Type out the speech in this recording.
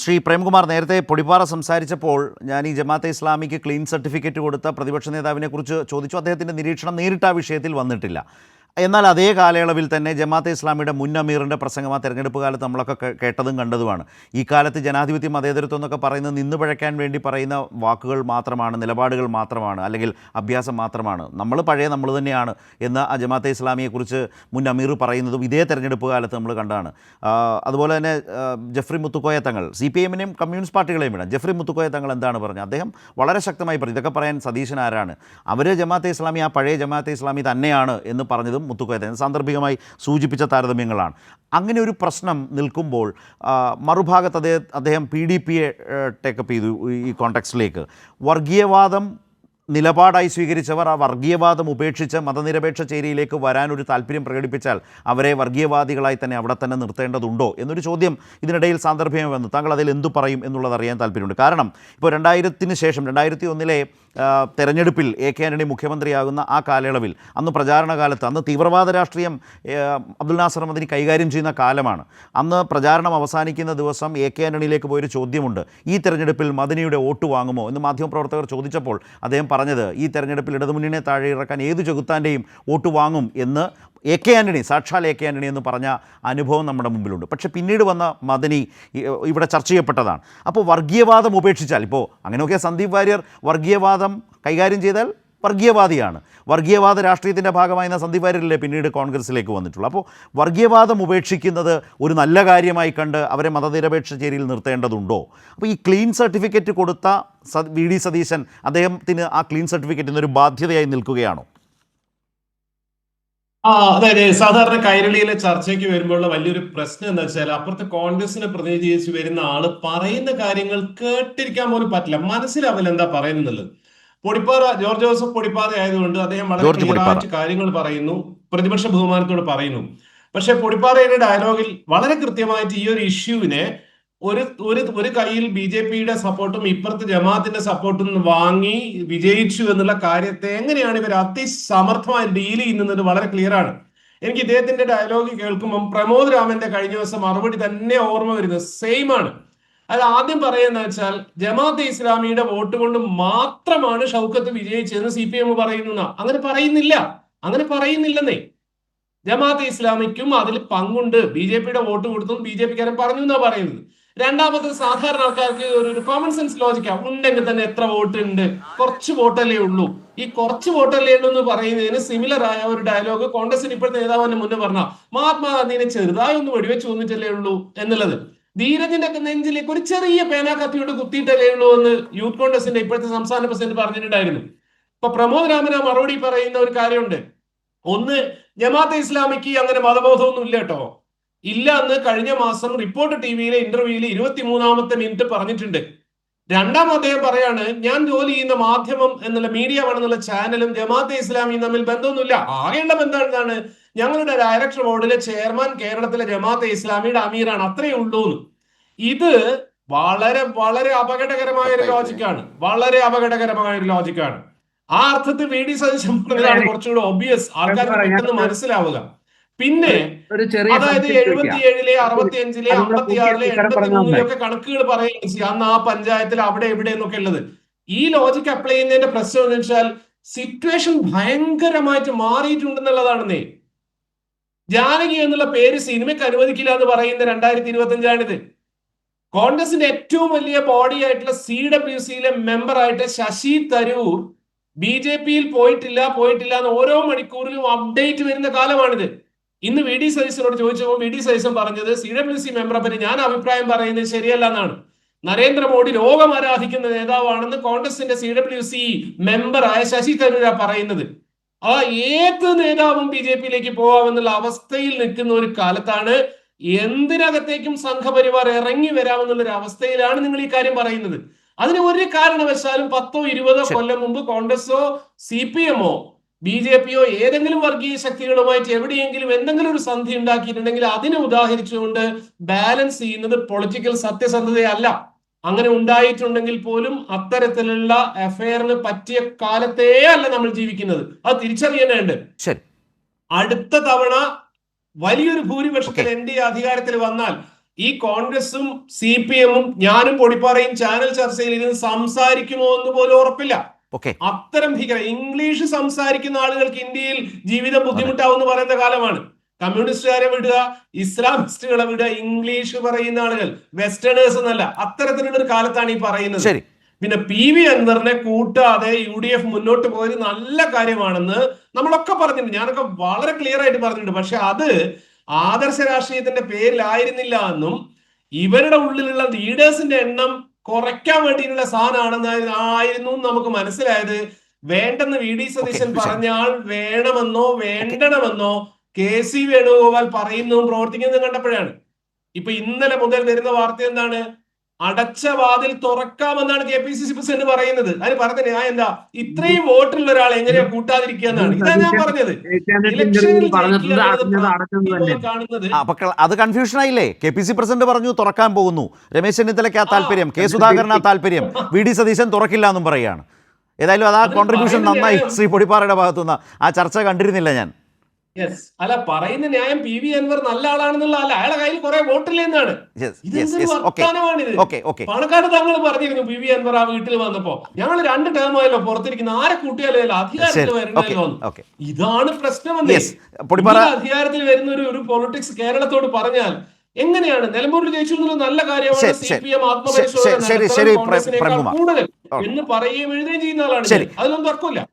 ശ്രീ പ്രേംകുമാർ നേരത്തെ പൊടിപ്പാറ സംസാരിച്ചപ്പോൾ ഞാൻ ഈ ജമാഅത്തെ ഇസ്ലാമിക്ക് ക്ലീൻ സർട്ടിഫിക്കറ്റ് കൊടുത്ത പ്രതിപക്ഷ നേതാവിനെ കുറിച്ച് ചോദിച്ചു. അദ്ദേഹത്തിന്റെ നിരീക്ഷണം നേരിട്ട് ആ വിഷയത്തിൽ വന്നിട്ടില്ല. എന്നാൽ അതേ കാലയളവിൽ തന്നെ ജമാഅത്തെ ഇസ്ലാമിയുടെ മുൻ അമീറിന്റെ പ്രസംഗം ആ തെരഞ്ഞെടുപ്പ് കാലത്ത് നമ്മളൊക്കെ കേട്ടതും കണ്ടതുമാണ്. ഈ കാലത്ത് ജനാധിപത്യ മതേതരത്വം എന്നൊക്കെ പറയുന്നത് നിന്ന് പഴയ്ക്കാൻ വേണ്ടി പറയുന്ന വാക്കുകൾ മാത്രമാണ് നിലപാടുകൾ മാത്രമാണ് അല്ലെങ്കിൽ അഭ്യാസം മാത്രമാണ്. നമ്മൾ പഴയ നമ്മൾ തന്നെയാണ് എന്ന് ആ ജമാഅത്തെ ഇസ്ലാമിയെക്കുറിച്ച് മുൻ അമീർ പറയുന്നതും ഇതേ തെരഞ്ഞെടുപ്പ് കാലത്ത് നമ്മൾ കണ്ടാണ്. അതുപോലെ തന്നെ ജഫ്രി മുത്തുക്കോയ തങ്ങൾ സി പി എമ്മിനെയും കമ്മ്യൂണിസ്റ്റ് പാർട്ടികളെയും വിടാം. ജഫ്രി മുത്തുക്കോയ തങ്ങൾ എന്താണ് പറഞ്ഞത്? അദ്ദേഹം വളരെ ശക്തമായി പറഞ്ഞു ഇതൊക്കെ പറയാൻ സതീശൻ ആരാണ്? അവർ ജമാഅത്തെ ഇസ്ലാമി ആ പഴയ ജമാഅത്തെ ഇസ്ലാമി തന്നെയാണ് എന്ന് പറഞ്ഞതും മുത്തുക്കോയ മുത്തുക്കോയതയും സാന്ദർഭികമായി സൂചിപ്പിച്ച താരതമ്യങ്ങളാണ്. അങ്ങനെ ഒരു പ്രശ്നം നിൽക്കുമ്പോൾ മറുഭാഗത്ത് അദ്ദേഹം അദ്ദേഹം പി ഡി പിയെ ടേക്കപ്പ് ചെയ്തു ഈ കോണ്ടെക്സ്റ്റിലേക്ക് വർഗീയവാദം നിലപാടായി സ്വീകരിച്ചവർ ആ വർഗീയവാദം ഉപേക്ഷിച്ച് മതനിരപേക്ഷ ചേരിയിലേക്ക് വരാനൊരു താല്പര്യം പ്രകടിപ്പിച്ചാൽ അവരെ വർഗീയവാദികളായി തന്നെ അവിടെ തന്നെ നിർത്തേണ്ടതുണ്ടോ എന്നൊരു ചോദ്യം ഇതിനിടയിൽ സാന്ദർഭ്യം വന്നു. താങ്കൾ അതിൽ എന്തു പറയും എന്നുള്ളത് അറിയാൻ താല്പര്യമുണ്ട്. കാരണം ഇപ്പോൾ രണ്ടായിരത്തിന് ശേഷം രണ്ടായിരത്തി ഒന്നിലെ തെരഞ്ഞെടുപ്പിൽ എ കെ ആന്റണി മുഖ്യമന്ത്രിയാകുന്ന ആ കാലയളവിൽ അന്ന് പ്രചാരണ കാലത്ത് അന്ന് തീവ്രവാദ രാഷ്ട്രീയം അബ്ദുൽ നാസർ മദിനി കൈകാര്യം ചെയ്യുന്ന കാലമാണ്. അന്ന് പ്രചാരണം അവസാനിക്കുന്ന ദിവസം എ കെ ആന്റണിയിലേക്ക് പോയൊരു ചോദ്യമുണ്ട്. ഈ തെരഞ്ഞെടുപ്പിൽ മദിനിയുടെ വോട്ട് വാങ്ങുമോ എന്ന് മാധ്യമപ്രവർത്തകർ ചോദിച്ചപ്പോൾ അദ്ദേഹം പറഞ്ഞത് ഈ തെരഞ്ഞെടുപ്പിൽ ഇടതുമുന്നണിയെ താഴെ ഇറക്കാൻ ഏത് ചെകുത്താന്റെയും വോട്ട് വാങ്ങും എന്ന് എ കെ ആന്റണി സാക്ഷാൽ എ കെ ആന്റണി എന്ന് പറഞ്ഞ അനുഭവം നമ്മുടെ മുമ്പിലുണ്ട്. പക്ഷേ പിന്നീട് വന്ന മദനി ഇവിടെ ചർച്ച ചെയ്യപ്പെട്ടതാണ്. അപ്പോൾ വർഗീയവാദം ഉപേക്ഷിച്ചാൽ ഇപ്പോൾ അങ്ങനെയൊക്കെ സന്ദീപ് വാര്യർ വർഗീയവാദം കൈകാര്യം ചെയ്താൽ വർഗീയവാദിയാണ്. വർഗീയവാദ രാഷ്ട്രീയത്തിന്റെ ഭാഗമായി സന്ദീപ് വാര്യരല്ലേ പിന്നീട് കോൺഗ്രസ്സിലേക്ക് വന്നിട്ടുള്ളൂ. അപ്പോൾ വർഗീയവാദം ഉപേക്ഷിക്കുന്നത് ഒരു നല്ല കാര്യമായി കണ്ട് അവരെ മതനിരപേക്ഷ ചേരിയിൽ നിർത്തേണ്ടതുണ്ടോ? അപ്പോൾ ഈ ക്ലീൻ സർട്ടിഫിക്കറ്റ് കൊടുത്ത സ വി ഡി സതീശൻ അദ്ദേഹത്തിന് ആ ക്ലീൻ സർട്ടിഫിക്കറ്റിന് ഒരു ബാധ്യതയായി നിൽക്കുകയാണോ? ആ അതായത് സാധാരണ കൈരളിയിലെ ചർച്ചയ്ക്ക് വരുമ്പോഴുള്ള വലിയൊരു പ്രശ്നം എന്താ വെച്ചാൽ അപ്പുറത്ത് കോൺഗ്രസിനെ പ്രതിനിധീകരിച്ച് വരുന്ന ആൾ പറയുന്ന കാര്യങ്ങൾ കേട്ടിരിക്കാൻ പോലും പറ്റില്ല. മനസ്സിലാവില്ല എന്താ പറയുന്നത് പൊടിപ്പാറ ജോർജ് ജോസഫ് പൊടിപ്പാറ ആയതുകൊണ്ട് അദ്ദേഹം വളരെ. ആയിട്ട് കാര്യങ്ങൾ പറയുന്നു. പ്രതിപക്ഷ ബഹുമാനത്തോട് പറയുന്നു. പക്ഷെ പൊടിപ്പാറയുടെ ഡയലോഗിൽ വളരെ കൃത്യമായിട്ട് ഈ ഒരു ഇഷ്യൂവിനെ ഒരു ഒരു ഒരു കയ്യിൽ ബി ജെ പിയുടെ സപ്പോർട്ടും ഇപ്പുറത്ത് ജമാഅത്തിന്റെ സപ്പോർട്ടും വാങ്ങി വിജയിച്ചു എന്നുള്ള കാര്യത്തെ എങ്ങനെയാണ് ഇവർ അതിസമർത്ഥമായി ഡീൽ ചെയ്യുന്നത് വളരെ ക്ലിയർ ആണ്. എനിക്ക് ഇദ്ദേഹത്തിന്റെ ഡയലോഗ് കേൾക്കുമ്പം പ്രമോദ് രാമന്റെ കഴിഞ്ഞ ദിവസം മറുപടി തന്നെ ഓർമ്മ വരുന്നത് സെയിം ആണ്. അത് ആദ്യം പറയുന്ന വെച്ചാൽ ജമാഅത്തെ ഇസ്ലാമിയുടെ വോട്ട് കൊണ്ട് മാത്രമാണ് ഷൗക്കത്ത് വിജയിച്ചതെന്ന് സി പി എം പറയുന്നു അങ്ങനെ പറയുന്നില്ല. അങ്ങനെ പറയുന്നില്ലെന്നേ. ജമാഅത്തെ ഇസ്ലാമിക്കും അതിൽ പങ്കുണ്ട്. ബി ജെ പിയുടെ വോട്ട് കൊടുത്തു ബി ജെ പിക്കാരൻ പറഞ്ഞു എന്നാ പറയുന്നത്. രണ്ടാമത് സാധാരണ ആൾക്കാർക്ക് ഒരു ഒരു കോമൺ സെൻസ് ലോജിക്കാ ഉണ്ടെങ്കിൽ തന്നെ എത്ര വോട്ട് ഉണ്ട് കുറച്ച് വോട്ടല്ലേ ഉള്ളൂ. ഈ കുറച്ച് വോട്ടല്ലേ ഉള്ളൂ എന്ന് പറയുന്നതിന് സിമിലർ ആയ ഒരു ഡയലോഗ് കോൺഗ്രസിന് ഇപ്പോഴത്തെ നേതാവിന് മുന്നേ പറഞ്ഞ മഹാത്മാഗാന്ധിനെ ചെറുതായി ഒന്ന് വെടിവെച്ച് വന്നിട്ടല്ലേ ഉള്ളൂ എന്നുള്ളത്. ധീരജിന്റെ നെഞ്ചിലേക്ക് ഒരു ചെറിയ പേനാ കത്തിയോട് കുത്തിയിട്ടല്ലേ ഉള്ളൂ എന്ന് യൂത്ത് കോൺഗ്രസിന്റെ ഇപ്പോഴത്തെ സംസ്ഥാന പ്രസിഡന്റ് പറഞ്ഞിട്ടുണ്ടായിരുന്നു. ഇപ്പൊ പ്രമോദ് രാമന മറുപടി പറയുന്ന ഒരു കാര്യമുണ്ട്. ഒന്ന് ജമാഅത്തെ ഇസ്ലാമിക്ക് അങ്ങനെ മതബോധമൊന്നും ഇല്ല കേട്ടോ. ഇല്ല എന്ന് കഴിഞ്ഞ മാസം റിപ്പോർട്ട് ടി വിയിലെ ഇന്റർവ്യൂവിൽ ഇരുപത്തിമൂന്നാമത്തെ മിനിറ്റ് പറഞ്ഞിട്ടുണ്ട്. രണ്ടാം അദ്ദേഹം പറയാണ് ഞാൻ ജോലി ചെയ്യുന്ന മാധ്യമം എന്നുള്ള മീഡിയ വേണമെന്നുള്ള ചാനലും ജമാഅത്തെ ഇസ്ലാമിയും തമ്മിൽ ബന്ധമൊന്നുമില്ല. ആകെയുള്ള ബന്ധം എന്താണ്? ഞങ്ങളുടെ ഡയറക്ടർ ബോർഡിലെ ചെയർമാൻ കേരളത്തിലെ ജമാഅത്തെ ഇസ്ലാമിയുടെ അമീറാണ്. അത്രയേ ഉള്ളൂ എന്ന് ഇത് വളരെ വളരെ അപകടകരമായ ഒരു ലോജിക്കാണ് വളരെ അപകടകരമായ ഒരു ലോജിക്കാണ് ആ അർത്ഥത്തിൽ വി ഡി സതീശൻ പറഞ്ഞതാണ് കുറച്ചുകൂടെ ഒബിയസ് ആൾക്കാർ പെട്ടെന്ന് മനസ്സിലാവുക. പിന്നെ അതായത്. എഴുപത്തിയേഴിലെ അറുപത്തിയഞ്ചിലെ അമ്പത്തിയാറിലെ പുതിയ എൺപത്തി മതി. ഒക്കെ കണക്കുകൾ പറയുകയാണ് അന്ന് ആ പഞ്ചായത്തിൽ അവിടെ എവിടെ എന്നൊക്കെ ഉള്ളത്. ഈ ലോജിക്ക് അപ്ലൈ ചെയ്യുന്നതിന്റെ പ്രശ്നം എന്ന് വെച്ചാൽ സിറ്റുവേഷൻ ഭയങ്കരമായിട്ട് മാറിയിട്ടുണ്ടെന്നുള്ളതാണെന്നേ. ജാനകി എന്നുള്ള പേര് സിനിമയ്ക്ക് അനുവദിക്കില്ല എന്ന് പറയുന്ന രണ്ടായിരത്തി ഇരുപത്തി അഞ്ചാണിത് കോൺഗ്രസിന്റെ ഏറ്റവും വലിയ ബോഡി ആയിട്ടുള്ള സി ഡബ്ല്യു സിയിലെ മെമ്പർ ആയിട്ട് ശശി തരൂർ ബി ജെ പിയിൽ പോയിട്ടില്ല പോയിട്ടില്ല എന്ന് ഓരോ മണിക്കൂറിലും അപ്ഡേറ്റ് വരുന്ന കാലമാണിത്. ഇന്ന് വി ഡി സതീശനോട് ചോദിച്ചപ്പോൾ വി ഡി സതീശൻ പറഞ്ഞത് സി ഡബ്ല്യു സി മെമ്പറെ പറ്റി ഞാൻ അഭിപ്രായം പറയുന്നത് ശരിയല്ല എന്നാണ്. നരേന്ദ്രമോദി ലോകം ആരാധിക്കുന്ന നേതാവാണെന്ന് കോൺഗ്രസിന്റെ സി ഡബ്ല്യു സി മെമ്പറായ ശശി തരൂരാ പറയുന്നത്. ആ ഏത് നേതാവും ബി ജെ പിയിലേക്ക് പോവാമെന്നുള്ള അവസ്ഥയിൽ നിൽക്കുന്ന ഒരു കാലത്താണ് എന്തിനകത്തേക്കും സംഘപരിവാർ ഇറങ്ങി വരാമെന്നുള്ള ഒരു അവസ്ഥയിലാണ് നിങ്ങൾ ഈ കാര്യം പറയുന്നത് അതിന് ഒരു കാരണവശാലും പത്തോ ഇരുപതോ. കൊല്ലം മുമ്പ് കോൺഗ്രസോ സി പി എമ്മോ ബി ജെ പിയോ ഏതെങ്കിലും വർഗീയ ശക്തികളുമായിട്ട് എവിടെയെങ്കിലും എന്തെങ്കിലും ഒരു സന്ധി ഉണ്ടാക്കിയിട്ടുണ്ടെങ്കിൽ അതിനെ ഉദാഹരിച്ചുകൊണ്ട് ബാലൻസ് ചെയ്യുന്നത് പൊളിറ്റിക്കൽ സത്യസന്ധതയല്ല അങ്ങനെ ഉണ്ടായിട്ടുണ്ടെങ്കിൽ പോലും അത്തരത്തിലുള്ള അഫയറിന് പറ്റിയ കാലത്തേ അല്ല നമ്മൾ ജീവിക്കുന്നത്. അത് തിരിച്ചറിയാനുണ്ട് ശരി. അടുത്ത തവണ വലിയൊരു ഭൂരിപക്ഷത്തിൽ എൻ ഡി എ അധികാരത്തിൽ വന്നാൽ ഈ കോൺഗ്രസും സി പി എമ്മും ഞാനും പൊടിപ്പാറയും ചാനൽ ചർച്ചയിൽ ഇരുന്ന് സംസാരിക്കുമോ എന്ന് പോലും ഉറപ്പില്ല. അത്തരം ഭീകര ഇംഗ്ലീഷ് സംസാരിക്കുന്ന ആളുകൾക്ക് ഇന്ത്യയിൽ ജീവിതം ബുദ്ധിമുട്ടാവും എന്ന് പറയുന്ന കാലമാണ്. കമ്മ്യൂണിസ്റ്റുകാരെ വിടുക ഇസ്ലാമിസ്റ്റുകളെ വിടുക ഇംഗ്ലീഷ് പറയുന്ന ആളുകൾ വെസ്റ്റേണേഴ്സ് എന്നല്ല അത്തരത്തിലുള്ള ഒരു കാലത്താണ് ഈ പറയുന്നത്. ശരി. പിന്നെ പി വി അൻവറിനെ കൂട്ടാതെ യു ഡി എഫ് മുന്നോട്ട് പോയത് നല്ല കാര്യമാണെന്ന് നമ്മളൊക്കെ പറഞ്ഞിട്ടുണ്ട്. ഞാനൊക്കെ വളരെ ക്ലിയർ ആയിട്ട് പറഞ്ഞിട്ടുണ്ട്. പക്ഷെ അത് ആദർശ രാഷ്ട്രീയത്തിന്റെ പേരിലായിരുന്നില്ല എന്നും ഇവരുടെ ഉള്ളിലുള്ള ലീഡേഴ്സിന്റെ എണ്ണം കുറയ്ക്കാൻ വേണ്ടിയിട്ടുള്ള സാധനമാണെന്ന് ആയിരുന്നു നമുക്ക് മനസ്സിലായത്. വേണ്ടെന്ന് വി. ഡി. സതീശൻ പറഞ്ഞാൽ വേണമെന്നോ വേണ്ടണമെന്നോ കെ സി വേണുഗോപാൽ പറയുന്നതും പ്രവർത്തിക്കുന്നതും കണ്ടപ്പോഴാണ്. ഇപ്പൊ ഇന്നലെ മുതൽ വരുന്ന വാർത്ത എന്താണ്? അടച്ച വാതിൽ തുറക്കാമെന്നാണ് K P C C president പറയുന്നത്. അതിന് പറഞ്ഞ ഞാൻ എന്താ ഇത്രയും വോട്ടുള്ള ഒരാൾ എങ്ങനെയാ കൂട്ടാതിരിക്കുക എന്നാണ്. ഇതാ ഞാൻ പറഞ്ഞത്. ഇലക്ഷനിൽ അത് കൺഫ്യൂഷൻ ആയില്ലേ? കെ പി സി പ്രസിഡന്റ് പറഞ്ഞു തുറക്കാൻ പോകുന്നു. രമേശ് ചെന്നിത്തലയ്ക്ക് ആ താല്പര്യം കെ സുധാകരൻ ആ താല്പര്യം. വി ഡി സതീശൻ തുറക്കില്ല എന്നും പറയാണ് ഏതായാലും അത് ആ കോൺട്രിബ്യൂഷൻ നന്നായി ശ്രീ പൊടിപ്പാറയുടെ ഭാഗത്തുനിന്ന്. ആ ചർച്ച കണ്ടിരുന്നില്ല ഞാൻ. യെസ് അല്ല പറയുന്ന ന്യായം പി വി അൻവർ നല്ല ആളാണെന്നുള്ള അല്ല അയാളെ കയ്യിൽ കുറെ വോട്ടില്ല എന്നാണ് യെസ് യെസ് ഇതെന്തൊരു യെസ് ഓക്കെ വർത്താനമാണിത്? ഓക്കെ ഓക്കെ പണക്കാട് താങ്കൾ പറഞ്ഞിരുന്നു പി വി അൻവർ ആ വീട്ടിൽ വന്നപ്പോ. ഞങ്ങൾ രണ്ട് ടേം ആയല്ലോ പുറത്തിരിക്കുന്ന. ആരെ കൂട്ടിയാലോ അധികാരത്തിൽ ഇതാണ് പ്രശ്നം അധികാരത്തിൽ വരുന്ന ഒരു ഒരു പൊളിറ്റിക്സ് കേരളത്തോട് പറഞ്ഞാൽ എങ്ങനെയാണ്? നിലമ്പൂരിൽ ജയിച്ചു നല്ല കാര്യമാണ് സി. P M. കൂടുതൽ എന്ന് പറയുകയും എഴുതുകയും ചെയ്യുന്ന ആളാണ്. അതിലൊന്നും തർക്കമില്ല.